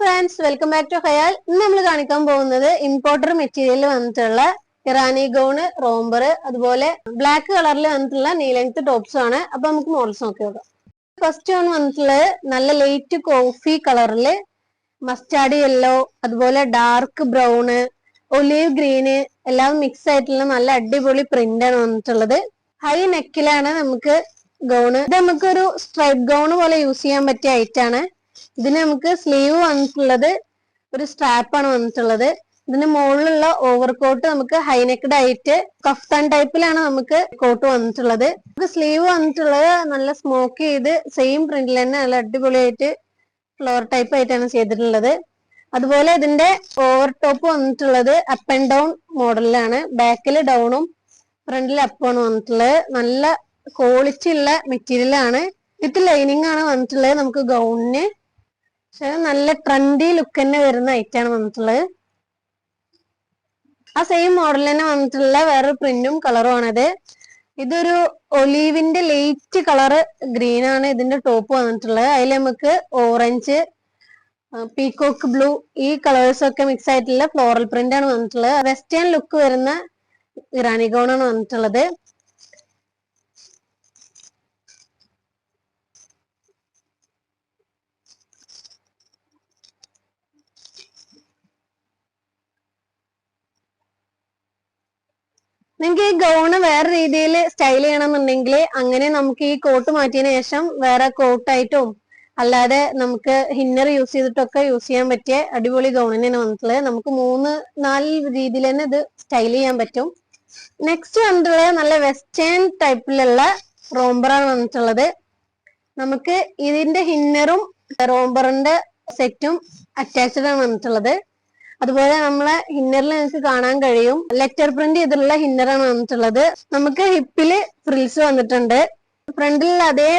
Friends welcome back to Hayal ഇന്ന് നമ്മൾ കാണിക്കാൻ പോകുന്നത് ഇമ്പോർട്ടർ മെറ്റീരിയൽ വന്നിട്ടുള്ള ഇറാനി ഗൗണ് റോംബർ അതുപോലെ ബ്ലാക്ക് കളറിൽ വന്നിട്ടുള്ള നീ ലെങ്ത് ടോപ്സ് ആണ്. അപ്പൊ നമുക്ക് മോഡൽസ് നോക്കി നോക്കാം. ഫസ്റ്റ് വൺ വന്നിട്ടുള്ളത് നല്ല ലൈറ്റ് കോഫി കളറിൽ മസ്റ്റാർഡ് യെല്ലോ അതുപോലെ ഡാർക്ക് ബ്രൗണ് ഒലീവ് ഗ്രീന് എല്ലാം മിക്സ് ആയിട്ടുള്ള നല്ല അടിപൊളി പ്രിന്റ് ആണ് വന്നിട്ടുള്ളത്. ഹൈ നെക്കിലാണ് നമുക്ക് ഗൗണ് ഇത് നമുക്കൊരു സ്ട്രൈപ്പ് ഗൗണ് പോലെ യൂസ് ചെയ്യാൻ പറ്റിയ ഐറ്റം ആണ്. ഇതിന് നമുക്ക് സ്ലീവ് വന്നിട്ടുള്ളത് ഒരു സ്ട്രാപ്പ് ആണ് വന്നിട്ടുള്ളത്. ഇതിന് മുകളിലുള്ള ഓവർകോട്ട് നമുക്ക് ഹൈനെക്ഡ് ആയിട്ട് കഫ്താൻ ടൈപ്പിലാണ് നമുക്ക് കോട്ട് വന്നിട്ടുള്ളത്. നമുക്ക് സ്ലീവ് വന്നിട്ടുള്ളത് നല്ല സ്മോക്ക് ചെയ്ത് സെയിം പ്രിന്റിൽ തന്നെ നല്ല അടിപൊളിയായിട്ട് ഫ്ലോർ ടൈപ്പ് ആയിട്ടാണ് ചെയ്തിട്ടുള്ളത്. അതുപോലെ ഇതിന്റെ ഓവർ ടോപ്പ് വന്നിട്ടുള്ളത് അപ്പ് ആൻഡ് ഡൗൺ മോഡലിലാണ് ബാക്കിൽ ഡൗണും ഫ്രണ്ടിൽ അപ്പാണ് വന്നിട്ടുള്ളത്. നല്ല ക്വാളിറ്റി ഉള്ള മെറ്റീരിയൽ ആണ് വിത്ത് ലൈനിങ് ആണ് വന്നിട്ടുള്ളത്. നമുക്ക് ഗൗണിന് പക്ഷെ നല്ല ട്രെൻഡി ലുക്ക് തന്നെ വരുന്ന ഐറ്റം ആണ് വന്നിട്ടുള്ളത്. ആ സെയിം മോഡൽ തന്നെ വന്നിട്ടുള്ള വേറൊരു പ്രിന്റും കളറും ആണത്. ഇതൊരു ഒലീവിന്റെ ലൈറ്റ് കളറ് ഗ്രീൻ ആണ് ഇതിന്റെ ടോപ്പ് വന്നിട്ടുള്ളത്. അതിൽ നമുക്ക് ഓറഞ്ച് പീകോക്ക് ബ്ലൂ ഈ കളേഴ്സ് ഒക്കെ മിക്സ് ആയിട്ടുള്ള ഫ്ലോറൽ പ്രിന്റ് ആണ് വന്നിട്ടുള്ളത്. വെസ്റ്റേൺ ലുക്ക് വരുന്ന ഇറാനി ഗൗൺ ആണ് വന്നിട്ടുള്ളത്. നിങ്ങൾക്ക് ഈ ഗൗണ് വേറെ രീതിയിൽ സ്റ്റൈൽ ചെയ്യണമെന്നുണ്ടെങ്കിൽ അങ്ങനെ നമുക്ക് ഈ കോട്ട് മാറ്റിയതിനു ശേഷം വേറെ കോട്ടായിട്ടും അല്ലാതെ നമുക്ക് ഹിന്നർ യൂസ് ചെയ്തിട്ടൊക്കെ യൂസ് ചെയ്യാൻ പറ്റിയ അടിപൊളി ഗൗണിനാണ് വന്നിട്ടുള്ളത്. നമുക്ക് മൂന്ന് നാല് രീതിയിൽ തന്നെ ഇത് സ്റ്റൈൽ ചെയ്യാൻ പറ്റും. നെക്സ്റ്റ് വന്നിട്ടുള്ളത് നല്ല വെസ്റ്റേൺ ടൈപ്പിലുള്ള റോംബറാണ് വന്നിട്ടുള്ളത്. നമുക്ക് ഇതിന്റെ ഹിന്നറും റോംബറിന്റെ സെറ്റും അറ്റാച്ച്ഡ് ആണ് വന്നിട്ടുള്ളത്. അതുപോലെ നമ്മളെ ഹിന്നറിൽ നിങ്ങൾക്ക് കാണാൻ കഴിയും. ലെറ്റർ പ്രിന്റ് ചെയ്തിട്ടുള്ള ഹിന്നറാണ് വന്നിട്ടുള്ളത്. നമുക്ക് ഹിപ്പിൽ ഫ്രിൽസ് വന്നിട്ടുണ്ട്. ഫ്രണ്ടിൽ അതേ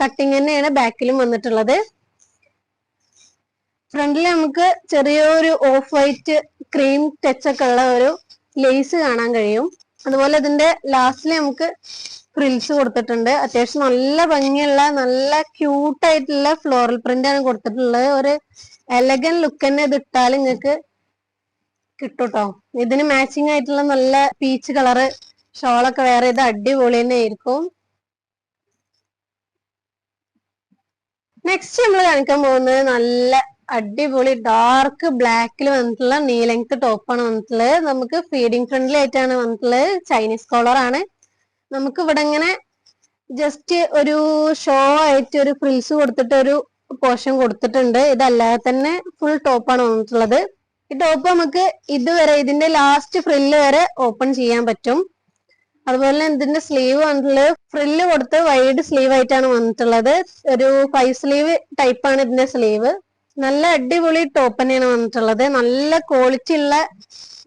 കട്ടിങ് തന്നെയാണ് ബാക്കിലും വന്നിട്ടുള്ളത്. ഫ്രണ്ടിൽ നമുക്ക് ചെറിയൊരു ഓഫ് വൈറ്റ് ക്രീം ടച്ച് ഒക്കെ ഉള്ള ഒരു ലേസ് കാണാൻ കഴിയും. അതുപോലെ ഇതിന്റെ ലാസ്റ്റിൽ നമുക്ക് ഫ്രിൽസ് കൊടുത്തിട്ടുണ്ട്. അത്യാവശ്യം നല്ല ഭംഗിയുള്ള നല്ല ക്യൂട്ട് ആയിട്ടുള്ള ഫ്ലോറൽ പ്രിന്റ് ആണ് കൊടുത്തിട്ടുള്ളത്. ഒരു എലഗൻ ലുക്ക് തന്നെ ഇത് ഇട്ടാൽ നിങ്ങൾക്ക് കിട്ടൂട്ടോ. ഇതിന് മാച്ചിങ് ആയിട്ടുള്ള നല്ല പീച്ച് കളറ് ഷോളൊക്കെ വേറെ ഇത് അടിപൊളി തന്നെ ആയിരിക്കും. നെക്സ്റ്റ് നമ്മൾ കാണിക്കാൻ പോകുന്നത് നല്ല അടിപൊളി ഡാർക്ക് ബ്ലാക്കിൽ വന്നിട്ടുള്ള നീ ലെങ്ത് ടോപ്പാണ് വന്നിട്ടുള്ളത്. നമുക്ക് ഫീഡിങ് ഫ്രണ്ട്ലി ആയിട്ടാണ് വന്നിട്ടുള്ളത്. ചൈനീസ് കോളർ ആണ്. നമുക്ക് ഇവിടെ ഇങ്ങനെ ജസ്റ്റ് ഒരു ഷോ ആയിട്ട് ഒരു ഫ്രിൽസ് കൊടുത്തിട്ട് ഒരു പോർഷൻ കൊടുത്തിട്ടുണ്ട്. ഇതല്ലാതെ തന്നെ ഫുൾ ടോപ്പാണ് വന്നിട്ടുള്ളത്. ഈ ടോപ്പ് നമുക്ക് ഇതുവരെ ഇതിന്റെ ലാസ്റ്റ് ഫ്രില്ല് വരെ ഓപ്പൺ ചെയ്യാൻ പറ്റും. അതുപോലെ തന്നെ ഇതിന്റെ സ്ലീവ് വന്നിട്ടുള്ളത് ഫ്രില്ല് കൊടുത്ത് വൈഡ് സ്ലീവ് ആയിട്ടാണ് വന്നിട്ടുള്ളത്. ഒരു ഫൈവ് സ്ലീവ് ടൈപ്പാണ് ഇതിന്റെ സ്ലീവ് നല്ല അടിപൊളി ടോപ്പ് തന്നെയാണ് വന്നിട്ടുള്ളത്. നല്ല ക്വാളിറ്റി ഉള്ള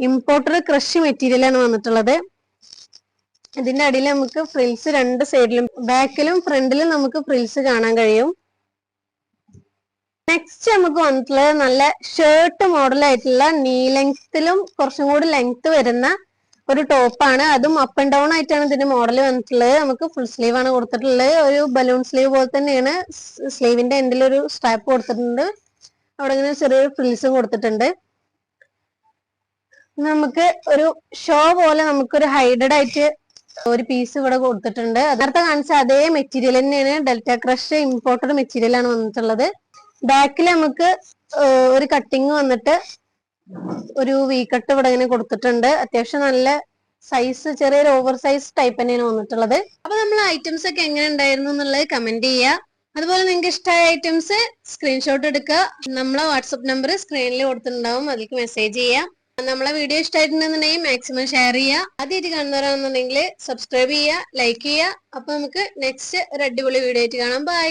ഇമ്പോർട്ടഡ് ക്രഷ് മെറ്റീരിയൽ ആണ് വന്നിട്ടുള്ളത്. ഇതിന്റെ അടിയിൽ നമുക്ക് ഫ്രിൽസ് രണ്ട് സൈഡിലും ബാക്കിലും ഫ്രണ്ടിലും നമുക്ക് ഫ്രിൽസ് കാണാൻ കഴിയും. നെക്സ്റ്റ് നമുക്ക് വന്നിട്ടുള്ളത് നല്ല ഷേർട്ട് മോഡൽ ആയിട്ടുള്ള നീ ലെങ്ത്തിലും കുറച്ചും കൂടി ലെങ്ത് വരുന്ന ഒരു ടോപ്പാണ് അതും അപ്പ് ആൻഡ് ഡൗൺ ആയിട്ടാണ് ഇതിന്റെ മോഡൽ വന്നിട്ടുള്ളത്. നമുക്ക് ഫുൾ സ്ലീവ് ആണ് കൊടുത്തിട്ടുള്ളത്. ഒരു ബലൂൺ സ്ലീവ് പോലെ തന്നെയാണ് സ്ലീവിന്റെ എൻഡിൽ ഒരു സ്ട്രാപ്പ് കൊടുത്തിട്ടുണ്ട്. അവിടെ ഇങ്ങനെ ചെറിയൊരു ഫ്രിൽസും കൊടുത്തിട്ടുണ്ട്. നമുക്ക് ഒരു ഷോ പോലെ നമുക്കൊരു ഹൈഡഡ് ആയിട്ട് ഒരു പീസ് ഇവിടെ കൊടുത്തിട്ടുണ്ട്. നേരത്തെ കാണിച്ച അതേ മെറ്റീരിയൽ തന്നെയാണ് ഡെൽറ്റ ക്രഷ് ഇമ്പോർട്ടഡ് മെറ്റീരിയൽ ആണ് വന്നിട്ടുള്ളത്. ബാക്കിൽ നമുക്ക് ഒരു കട്ടിങ് വന്നിട്ട് ഒരു വീക്കട്ട് കട്ട് ഇവിടെ ഇങ്ങനെ കൊടുത്തിട്ടുണ്ട്. അത്യാവശ്യം നല്ല സൈസ് ചെറിയൊരു ഓവർ സൈസ് ടൈപ്പ് തന്നെയാണ് വന്നിട്ടുള്ളത്. അപ്പൊ നമ്മൾ ഐറ്റംസ് ഒക്കെ എങ്ങനെ ഉണ്ടായിരുന്നു എന്നുള്ളത് കമന്റ് ചെയ്യുക. അതുപോലെ നിങ്ങൾക്ക് ഇഷ്ടമായ ഐറ്റംസ് സ്ക്രീൻഷോട്ട് എടുക്കുക. നമ്മളെ വാട്സപ്പ് നമ്പർ സ്ക്രീനിൽ കൊടുത്തിട്ടുണ്ടാവും. അതിലേക്ക് മെസ്സേജ് ചെയ്യുക. നമ്മളെ വീഡിയോ ഇഷ്ടമായിട്ടുണ്ടെന്നുണ്ടെങ്കിൽ മാക്സിമം ഷെയർ ചെയ്യുക. ആദ്യമായിട്ട് കാണുന്നവരാണെന്നുണ്ടെങ്കിൽ സബ്സ്ക്രൈബ് ചെയ്യുക ലൈക്ക് ചെയ്യുക. അപ്പൊ നമുക്ക് നെക്സ്റ്റ് ഒരു അടിപൊളി വീഡിയോ ആയിട്ട് കാണാം. ബൈ